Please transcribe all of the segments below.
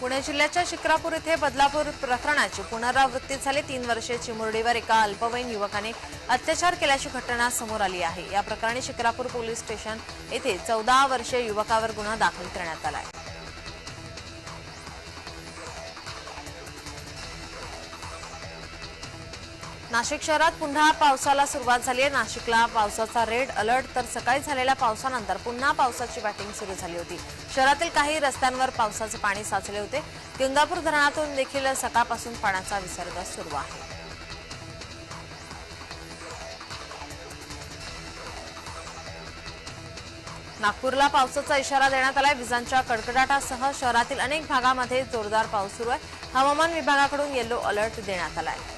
पुणे जिल्ह्याच्या शिक्रापूर येथे बदलापूर प्रकरणाची पुनरावृत्ती झाली. तीन वर्षे चिमुरडीवर एका अल्पवयीन युवकाने अत्याचार केल्याची घटना समोर आली आहे. या प्रकरणी शिक्रापूर पोलीस स्टेशन येथे चौदा वर्षीय युवकावर गुन्हा दाखल करण्यात आला आहे. नाशिक शहरात पुन्हा पावसाला सुरुवात झाली आहे. नाशिकला पावसाचा रेड अलर्ट तर सकाळी झालेल्या पावसानंतर पुन्हा पावसाची बॅटिंग सुरू झाली होती. शहरातील काही रस्त्यांवर पावसाचे पाणी साचले होते. गंगापूर धरणातून देखील सकाळपासून पाण्याचा विसर्ग सुरू आहे. नागपूरला पावसाचा इशारा देण्यात आलाय. विजांच्या कडकडाटासह शहरातील अनेक भागामध्ये जोरदार पाऊस सुरू आहे. हवामान विभागाकडून येलो अलर्ट देण्यात आला आहे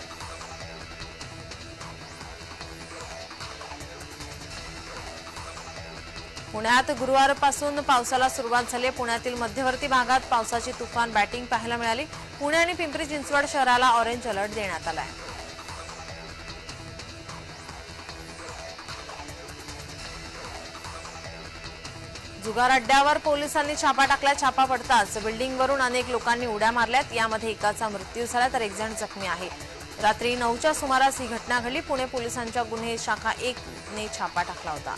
पुण्यात गुरुवारपासून पावसाला सुरुवात झाली पुण्यातील मध्यवर्ती भागात पावसाची तुफान बॅटिंग पाहायला मिळाली. पुणे आणि पिंपरी चिंचवड शहराला ऑरेंज अलर्ट देण्यात आला आहे. जुगार अड्ड्यावर पोलिसांनी छापा टाकला छापा पडताच बिल्डिंगवरून अनेक लोकांनी उड्या मारल्यात. यामध्ये एकाचा मृत्यू झाला तर एक जण जखमी आहे रात्री नऊच्या सुमारास ही घटना घडली. पुणे पोलिसांच्या गुन्हे शाखा एक ने छापा टाकला होता.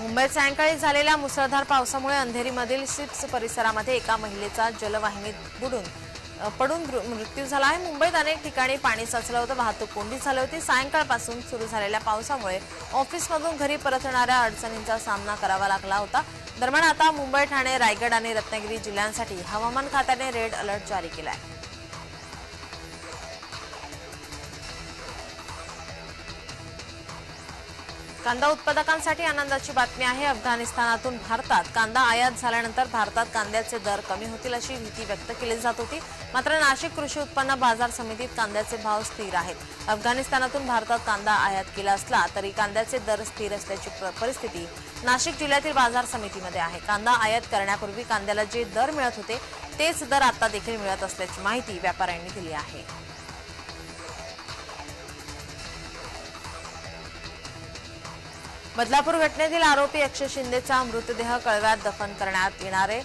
मुंबईत सायंकाळी झालेल्या मुसळधार पावसामुळे अंधेरीमधील सिप्स परिसरामध्ये एका महिलेचा जलवाहिनीत बुडून पडून मृ- मृत्यू झाला आहे. मुंबईत अनेक ठिकाणी पाणी साचलं होतं वाहतूक कोंडी झाली होती. सायंकाळपासून सुरू झालेल्या पावसामुळे ऑफिसमधून घरी परतणाऱ्या अडचणींचा सामना करावा लागला होता. दरम्यान आता मुंबई ठाणे रायगड आणि रत्नागिरी जिल्ह्यांसाठी हवामान खात्याने रेड अलर्ट जारी केला आहे कांदा उत्पादकांसाठी आनंदाची बातमी आहे. अफगाणिस्तानातून भारतात कांदा आयात झाल्यानंतर भारतात कांद्याचे दर कमी होतील अशी भीती व्यक्त केली जात होती. मात्र नाशिक कृषी उत्पन्न बाजार समितीत कांद्याचे भाव स्थिर आहेत. अफगाणिस्तानातून भारतात कांदा आयात केला असला तरी कांद्याचे दर स्थिर असल्याची प्र- परिस्थिती नाशिक जिल्ह्यातील बाजार समितीमध्ये आहे. कांदा आयात करण्यापूर्वी कांद्याला जे दर मिळत होते तेच दर आता देखील मिळत असल्याची माहिती व्यापाऱ्यांनी दिली आहे. बदलापूर घटनेतील आरोपी अक्षय शिंदेचा मृतदेह कळव्यात दफन करण्यात येणारे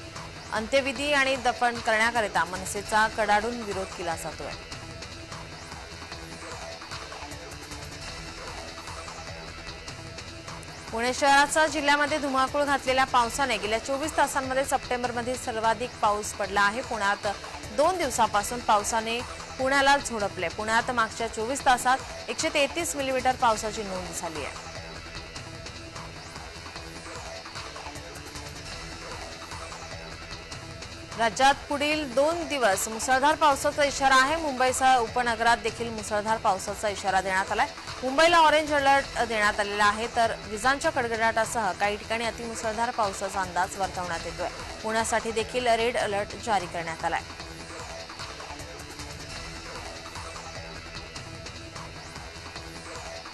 अंत्यविधी आणि दफन करण्याकरिता मनसेचा कडाडून विरोध केला जातोय. पुणे शहरासह जिल्ह्यामध्ये धुमाकूळ घातलेल्या पावसाने गेल्या चोवीस तासांमध्ये सप्टेंबरमध्ये सर्वाधिक पाऊस पडला आहे. पुण्यात दोन दिवसापासून पावसाने पुण्याला झोडपले. पुण्यात मागच्या चोवीस तासात एकशे तेहतीस मिलीमीटर पावसाची नोंद झाली आहे. राज्यात पुढील दोन दिवस मुसळधार पावसाचा इशारा आहे. मुंबईसह उपनगरात देखील मुसळधार पावसाचा इशारा देण्यात आलाय. मुंबईला ऑरेंज अलर्ट देण्यात आलेला आहे. तर विजांच्या कडकडाटासह काही ठिकाणी अतिमुसळधार पावसाचा अंदाज वर्तवण्यात येतोय. पुण्यासाठी देखील रेड अलर्ट जारी करण्यात आलाय.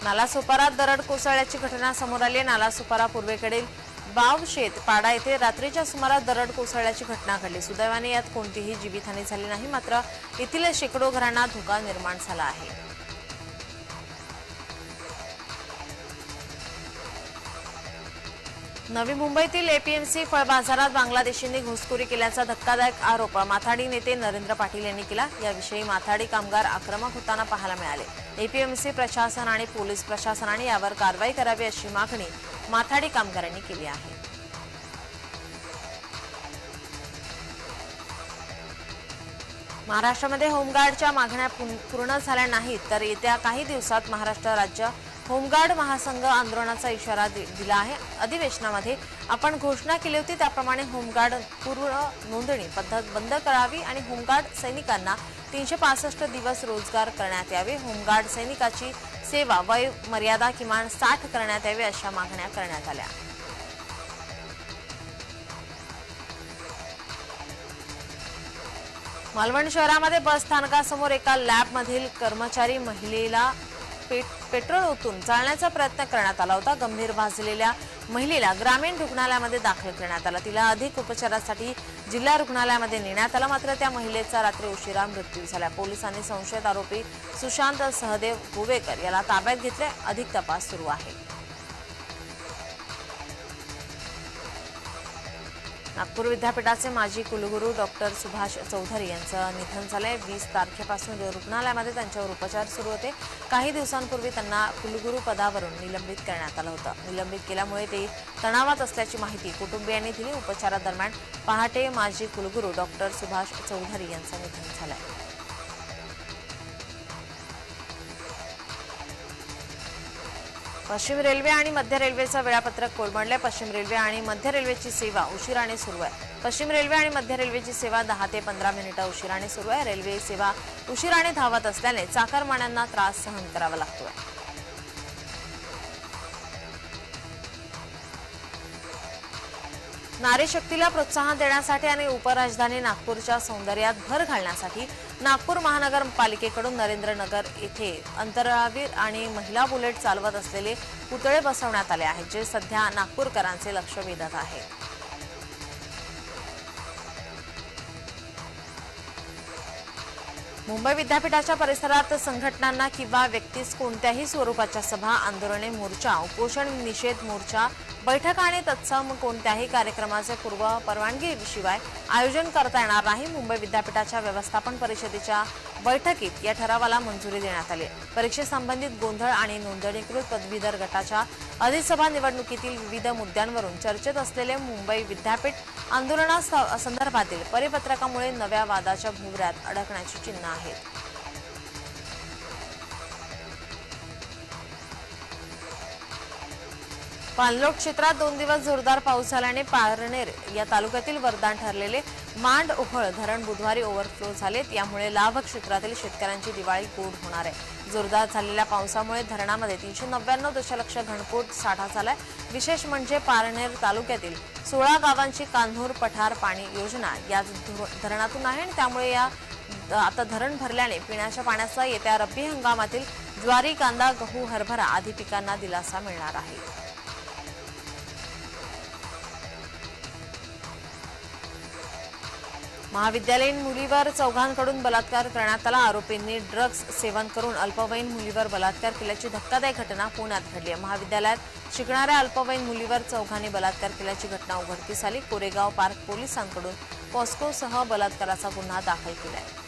नालासोपारात दरड कोसळल्याची घटना समोर आली आहे. नालासोपारा पूर्वेकडील बावशेत पाडा येथे रात्रीच्या सुमारास दरड कोसळल्याची घटना घडली. सुदैवाने यात कोणतीही जीवितहानी झाली नाही मात्र येथील शेकडो घरांना धोका निर्माण झाला आहे. नवी मुंबईतील एपीएमसी फळ बाजारात बांगलादेशींनी घुसखोरी केल्याचा धक्कादायक आरोप माथाडी नेते नरेंद्र पाटील यांनी केला. याविषयी माथाडी कामगार आक्रमक होताना पाहायला मिळाले. एपीएमसी प्रशासन आणि पोलीस प्रशासनाने यावर कारवाई करावी अशी मागणी माथाडी कामगारांनी केली आहे. महाराष्ट्रामध्ये होमगार्डच्या मागण्या पूर्ण- पूर्ण झाल्या नाहीत तर येत्या काही दिवसात महाराष्ट्र राज्य होमगार्ड महासंघ आंदोलनाचा इशारा दि- दिला आहे. अधिवेशनामध्ये आपण घोषणा केली होती त्याप्रमाणे होमगार्ड पूर्व नोंदणी पद्धत बंद करावी आणि होमगार्ड सैनिकांना तीनशे पासष्ट दिवस रोजगार करण्यात यावे. होमगार्ड सैनिकाची सेवा वय मर्यादा किमान साठ करण्यात यावी अशा मागण्या करण्यात आल्या. मालवण शहरामध्ये बस स्थानकासमोर एका लॅबमधील कर्मचारी महिलेला पेट पेट्रोल ओतून जाळण्याचा प्रयत्न करण्यात आला होता. गंभीर भाजलेल्या महिलेला ग्रामीण रुग्णालयामध्ये दाखल करण्यात आला. तिला अधिक उपचारासाठी जिल्हा रुग्णालयामध्ये नेण्यात आला. मात्र त्या महिलेचा रात्री उशिरा मृत्यू झाला. पोलिसांनी संशयित आरोपी सुशांत सहदेव गोवेकर याला ताब्यात घेतले. अधिक तपास सुरू आहे. नागपूर विद्यापीठाचे माजी कुलगुरू डॉक्टर सुभाष चौधरी यांचं निधन झालंय. वीस तारखेपासून रुग्णालयामध्ये त्यांच्यावर उपचार सुरू होते. काही दिवसांपूर्वी त्यांना कुलगुरू पदावरून निलंबित करण्यात आलं होतं. निलंबित केल्यामुळे ते तणावात असल्याची माहिती कुटुंबियांनी दिली. उपचारादरम्यान पहाटे माजी कुलगुरू डॉक्टर सुभाष चौधरी यांचं निधन झालंय. पश्चिम रेल्वे आणि मध्य रेल्वेचं वेळापत्रक कोलमडलंय. पश्चिम रेल्वे आणि मध्य रेल्वेची सेवा उशिराने सुरू आहे. पश्चिम रेल्वे आणि मध्य रेल्वेची सेवा दहा ते पंधरा मिनिटं उशिराने सुरू आहे. रेल्वे सेवा उशिराने धावत असल्याने चाकरमान्यांना त्रास सहन करावा लागतोय. नारी शक्तीला प्रोत्साहन देण्यासाठी आणि उपराजधानी नागपूरच्या सौंदर्यात भर घालण्यासाठी नागपूर महानगरपालिकेकडून नरेंद्रनगर येथे अंतराळवीर आणि महिला बुलेट चालवत असलेले पुतळे बसवण्यात आले आहेत जे सध्या नागपूरकरांचे लक्ष वेधत आहे. मुंबई विद्यापीठाच्या परिसरात संघटनांना किंवा व्यक्तीस कोणत्याही स्वरूपाच्या सभा आंदोलने मोर्चा उपोषण निषेध मोर्चा बैठक आणि तत्सम कोणत्याही कार्यक्रमाचे पूर्व परवानगीशिवाय आयोजन करता येणार नाही. मुंबई विद्यापीठाच्या व्यवस्थापन परिषदेच्या बैठकीत या ठरावाला मंजुरी देण्यात आली परीक्षेसंबंधित गोंधळ आणि नोंदणीकृत पदवीधर गटाच्या अधिसभा निवडणुकीतील विविध मुद्द्यांवरून चर्चेत असलेले मुंबई विद्यापीठ आंदोलनासंदर्भातील परिपत्रकामुळे नव्या वादाच्या भुवऱ्यात अडकण्याची चिन्ह आहेत. पाणलोट क्षेत्रात दोन दिवस जोरदार पाऊस झाल्याने पारनेर या तालुक्यातील वरदान ठरलेले मांड उफळ धरण बुधवारी ओव्हरफ्लो झालेत. यामुळे लाभ क्षेत्रातील शेतकऱ्यांची दिवाळी गोड होणार आहे. जोरदार झालेल्या पावसामुळे धरणामध्ये तीनशे नव्याण्णव दशलक्ष घनफूट साठा झालाय. विशेष म्हणजे पारनेर तालुक्यातील सोळा गावांची कान्हूर पठार पाणी योजना या धरणातून आहे आणि त्यामुळे या आता धरण भरल्याने पिण्याच्या पाण्याचा येत्या रब्बी हंगामातील ज्वारी कांदा गहू हरभरा आदी पिकांना दिलासा मिळणार आहे. महाविद्यालयीन मुलीवर चौघांकडून बलात्कार करण्यात आला. आरोपींनी ड्रग्ज सेवन करून अल्पवयीन मुलीवर बलात्कार केल्याची धक्कादायक घटना पुण्यात घडली आहे. महाविद्यालयात शिकणाऱ्या अल्पवयीन मुलीवर चौघांनी बलात्कार केल्याची घटना उघडकीस आली. कोरेगाव पार्क पोलिसांकडून पॉस्कोसह बलात्काराचा गुन्हा दाखल केला आहे.